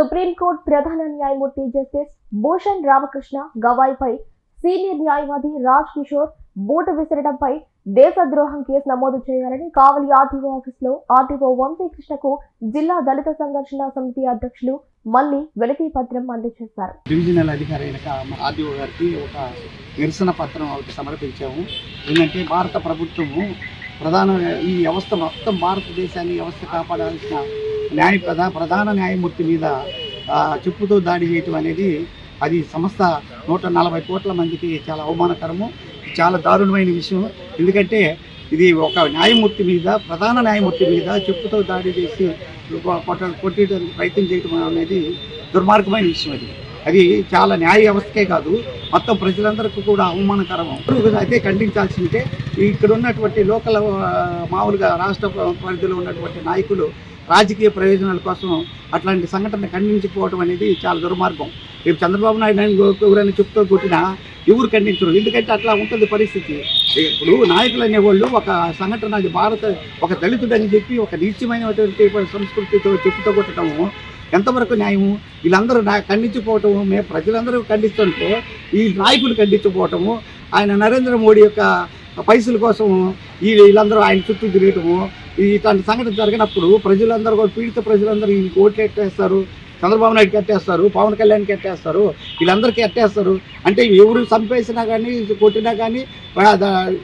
Supreme court ప్రధాన న్యాయమూర్తి justice Bhushan Ramakrishna గవాయ్పై సీనియర్ న్యాయవాది రాజ్ కిషోర్ బూటు విసరడంపై దేశద్రోహం కేసు నమోదు చేయాలని కావలి ఆర్టీఓ ఆఫీసులో ఆర్టీఓ వంశీకృష్ణకు జిల్లా దళిత సంఘర్షణ సమితి అధ్యక్షులు మళ్ళీ వెలికి పత్రం అందజేశారు. డివిజనల్ అధికారి అయిన గారికి ఒక నిరసన పత్రం సమర్పించాము. ఏంటంటే భారత ప్రభుత్వము ప్రధాన ఈ వ్యవస్థ మొత్తం భారతదేశాన్ని వ్యవస్థ కాపాడాల్సిన న్యాయ ప్రధా ప్రధాన న్యాయమూర్తి మీద చెప్పుతో దాడి చేయటం అనేది అది సంస్థ నూట నలభై కోట్ల మందికి చాలా అవమానకరము చాలా దారుణమైన విషయం. ఎందుకంటే ఇది ఒక న్యాయమూర్తి మీద ప్రధాన న్యాయమూర్తి మీద చెప్పుతో దాడి చేసి కొట్ట కొట్టడానికి ప్రయత్నం చేయటం అనేది దుర్మార్గమైన విషయం అది. అది చాలా న్యాయ వ్యవస్థకే కాదు మొత్తం ప్రజలందరికీ కూడా అవమానకరం అయితే ఖండించాల్సిందే ఇక్కడ ఉన్నటువంటి లోకల్ మామూలుగా రాష్ట్ర పరిధిలో ఉన్నటువంటి నాయకులు రాజకీయ ప్రయోజనాల కోసం అట్లాంటి సంఘటన ఖండించిపోవడం అనేది చాలా దుర్మార్గం. రేపు చంద్రబాబు నాయుడు ఎవరైనా చెప్తూ కొట్టినా ఎవరు ఖండించరు. ఎందుకంటే అట్లా ఉంటుంది పరిస్థితి. ఇప్పుడు నాయకులు అనేవాళ్ళు ఒక సంఘటన అది భారత ఒక దళితుడు అని చెప్పి ఒక నీచమైనటువంటి సంస్కృతితో చెప్పుతో కొట్టడము ఎంతవరకు న్యాయము? వీళ్ళందరూ నా ఖండించిపోవటము మేము ప్రజలందరూ ఖండిస్తుంటే ఈ నాయకులు ఖండించిపోవటము ఆయన నరేంద్ర మోడీ యొక్క పైసల కోసం ఈ వీళ్ళందరూ ఆయన చుట్టూ తిరగటము ఈ ఇట్లాంటి సంఘటన జరిగినప్పుడు ప్రజలందరూ కూడా పీడిత ప్రజలందరూ ఈ ఓట్లు ఎట్టేస్తారు చంద్రబాబు నాయుడుకి ఎట్టేస్తారు పవన్ కళ్యాణ్కి ఎట్టేస్తారు వీళ్ళందరికీ ఎట్టేస్తారు అంటే ఎవరు చంపేసినా కానీ కొట్టినా కానీ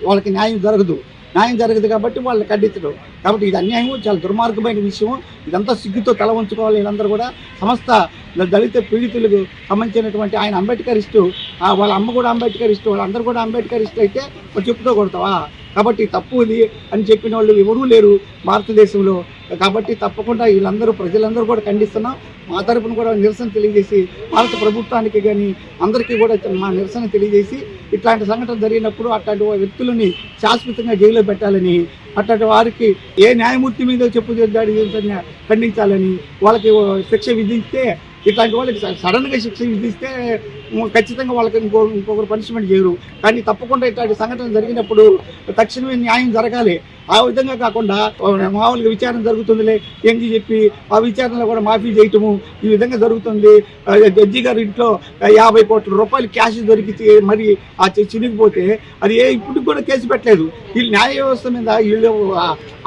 వాళ్ళకి న్యాయం జరగదు. న్యాయం జరగదు కాబట్టి వాళ్ళు ఖండించడం. కాబట్టి ఇది అన్యాయం చాలా దుర్మార్గమైన విషయం ఇదంతా సిగ్గుతో తల ఉంచుకోవాలి వీళ్ళందరూ కూడా. సమస్త దళిత పీడితులకు సంబంధించినటువంటి ఆయన అంబేద్కర్ ఆ వాళ్ళ అమ్మ కూడా అంబేద్కర్ అంబేద్కరిస్టు వాళ్ళందరూ కూడా అంబేద్కర్ అంబేద్కరిస్టు అయితే చెప్పుతో కొడతావా? కాబట్టి తప్పు ఇది అని చెప్పిన వాళ్ళు ఎవరూ లేరు భారతదేశంలో. కాబట్టి తప్పకుండా వీళ్ళందరూ ప్రజలందరూ కూడా ఖండిస్తున్నాం. మా తరపున కూడా నిరసన తెలియజేసి భారత ప్రభుత్వానికి కానీ అందరికీ కూడా మా నిరసన తెలియజేసి ఇట్లాంటి సంఘటన జరిగినప్పుడు అట్లాంటి వ్యక్తులని శాశ్వతంగా జైల్లో పెట్టాలని అట్లాంటి వారికి ఏ న్యాయమూర్తి మీద చెప్పు దాడి ఖండించాలని వాళ్ళకి శిక్ష విధిస్తే ఇట్లాంటి వాళ్ళకి సడన్గా శిక్ష విధిస్తే ఖచ్చితంగా వాళ్ళకి ఇంకో ఇంకొకరు పనిష్మెంట్ చేయరు. కానీ తప్పకుండా ఇట్లాంటి సంఘటన జరిగినప్పుడు తక్షణమే న్యాయం జరగాలి. ఆ విధంగా కాకుండా మామూలుగా విచారణ జరుగుతుందిలే ఏంటి చెప్పి ఆ విచారణలో కూడా మాఫీ చేయటము ఈ విధంగా జరుగుతుంది. జడ్జి గారి ఇంట్లో యాభై కోట్ల రూపాయలు క్యాష్ దొరికితే మరి ఆ చినిగిపోతే అది ఏ ఇప్పుడు కూడా కేసు పెట్టలేదు. వీళ్ళు న్యాయ వ్యవస్థ మీద వీళ్ళు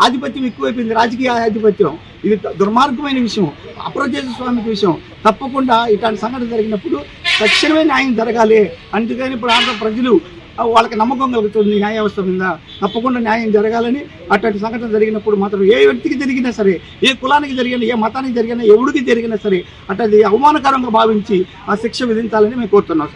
ఆధిపత్యం ఎక్కువైపోయింది రాజకీయ ఆధిపత్యం. ఇది దుర్మార్గమైన విషయం అప్రజాస్వామిక విషయం. తప్పకుండా ఇట్లాంటి సంఘటన జరిగినప్పుడు తక్షణమే న్యాయం జరగాలి. అందుకని ఇప్పుడు ఆంధ్ర ప్రజలు వాళ్ళకి నమ్మకం కలుగుతుంది న్యాయ వ్యవస్థ మీద. తప్పకుండా న్యాయం జరగాలని అట్లాంటి సంఘటన జరిగినప్పుడు మాత్రం ఏ వ్యక్తికి జరిగినా సరే ఏ కులానికి జరిగినా ఏ మతానికి జరిగినా ఎవడికి జరిగినా సరే అట్లాంటి అవమానకరంగా భావించి ఆ శిక్ష విధించాలని మేము కోరుతున్నాం సార్.